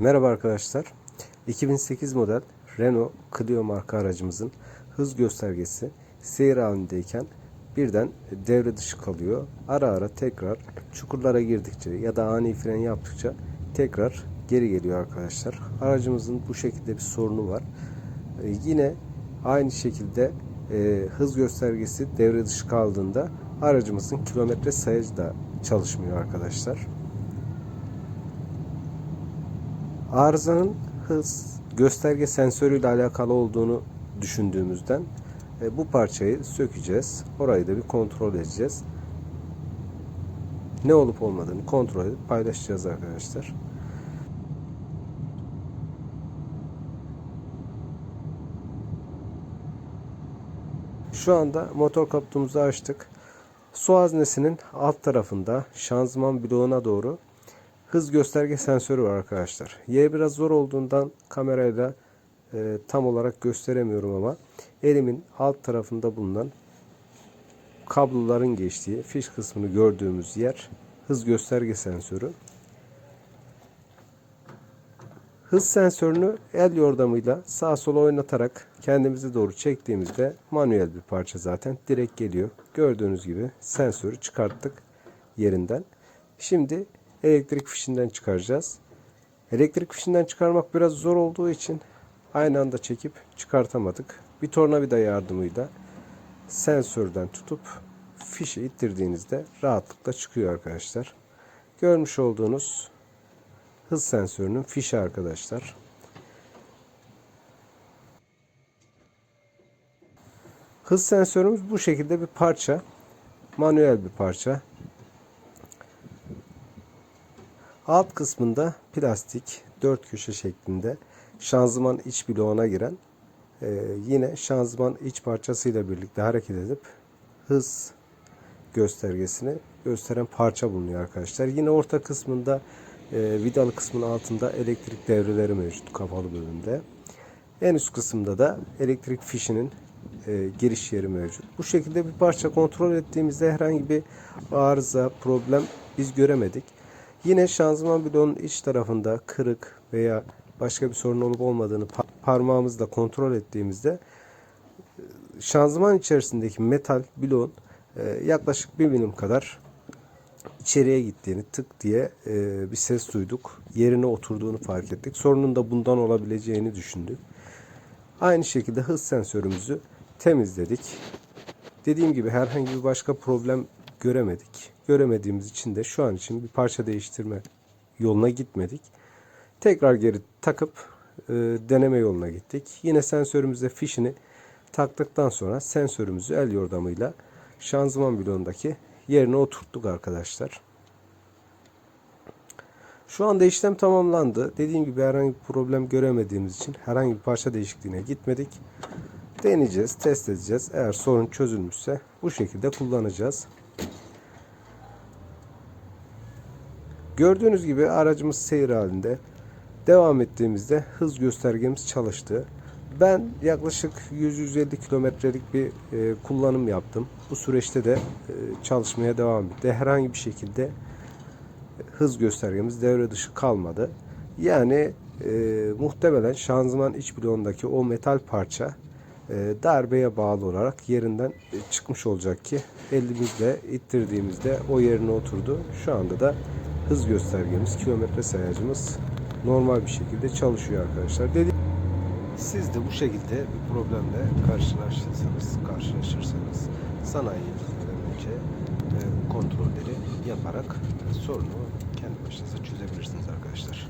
Merhaba arkadaşlar. 2008 model Renault Clio marka aracımızın hız göstergesi seyir halindeyken birden devre dışı kalıyor. Ara ara tekrar çukurlara girdikçe ya da ani fren yaptıkça tekrar geri geliyor arkadaşlar. Aracımızın bu şekilde bir sorunu var. Ee, yine aynı şekilde e, hız göstergesi devre dışı kaldığında aracımızın kilometre sayacı da çalışmıyor arkadaşlar. Arızanın hız gösterge sensörüyle alakalı olduğunu düşündüğümüzden e, bu parçayı sökeceğiz. Orayı da bir kontrol edeceğiz. Ne olup olmadığını kontrol edip paylaşacağız arkadaşlar. Şu anda motor kaputumuzu açtık. Su haznesinin alt tarafında şanzıman bloğuna doğru hız gösterge sensörü var arkadaşlar. Yer biraz zor olduğundan kamerayla e, tam olarak gösteremiyorum ama elimin alt tarafında bulunan kabloların geçtiği fiş kısmını gördüğümüz yer hız gösterge sensörü. Hız sensörünü el yordamıyla sağa sola oynatarak kendimize doğru çektiğimizde manuel bir parça zaten direkt geliyor. Gördüğünüz gibi sensörü çıkarttık yerinden. Şimdi elektrik fişinden çıkaracağız. Elektrik fişinden çıkarmak biraz zor olduğu için aynı anda çekip çıkartamadık. Bir tornavida yardımıyla sensörden tutup fişi ittirdiğinizde rahatlıkla çıkıyor arkadaşlar. Görmüş olduğunuz hız sensörünün fişi arkadaşlar. Hız sensörümüz bu şekilde bir parça. Manuel bir parça. Alt kısmında plastik dört köşe şeklinde şanzıman iç bloğuna giren e, yine şanzıman iç parçasıyla birlikte hareket edip hız göstergesini gösteren parça bulunuyor arkadaşlar. Yine orta kısmında e, vidalı kısmın altında elektrik devreleri mevcut kapalı bölümde. En üst kısımda da elektrik fişinin e, giriş yeri mevcut. Bu şekilde bir parça kontrol ettiğimizde herhangi bir arıza, problem biz göremedik. Yine şanzıman bloğunun iç tarafında kırık veya başka bir sorun olup olmadığını parmağımızla kontrol ettiğimizde e, şanzıman içerisindeki metal bloğun e, yaklaşık bir milim kadar içeriye gittiğini tık diye e, bir ses duyduk. Yerine oturduğunu fark ettik. Sorunun da bundan olabileceğini düşündük. Aynı şekilde hız sensörümüzü temizledik. Dediğim gibi herhangi bir başka problem göremedik. Göremediğimiz için de şu an için bir parça değiştirme yoluna gitmedik. Tekrar geri takıp e, deneme yoluna gittik. Yine sensörümüze fişini taktıktan sonra sensörümüzü el yordamıyla şanzıman bloğundaki yerine oturttuk arkadaşlar. Şu anda işlem tamamlandı. Dediğim gibi herhangi bir problem göremediğimiz için herhangi bir parça değişikliğine gitmedik. Deneyeceğiz, test edeceğiz. Eğer sorun çözülmüşse bu şekilde kullanacağız. Gördüğünüz gibi aracımız seyir halinde. Devam ettiğimizde hız göstergemiz çalıştı. Ben yaklaşık 100-150 kilometrelik bir e, kullanım yaptım. Bu süreçte de e, çalışmaya devam etti. Herhangi bir şekilde hız göstergemiz devre dışı kalmadı. Yani e, muhtemelen şanzıman iç bloğundaki o metal parça e, darbeye bağlı olarak yerinden e, çıkmış olacak ki elimizle ittirdiğimizde o yerine oturdu. Şu anda da hız göstergemiz, kilometre sayacımız normal bir şekilde çalışıyor arkadaşlar. Dedi siz de bu şekilde bir problemle karşılaşırsanız, karşılaşırsanız gitmeden önce e, kontrolleri yaparak sorunu kendi başınıza çözebilirsiniz arkadaşlar.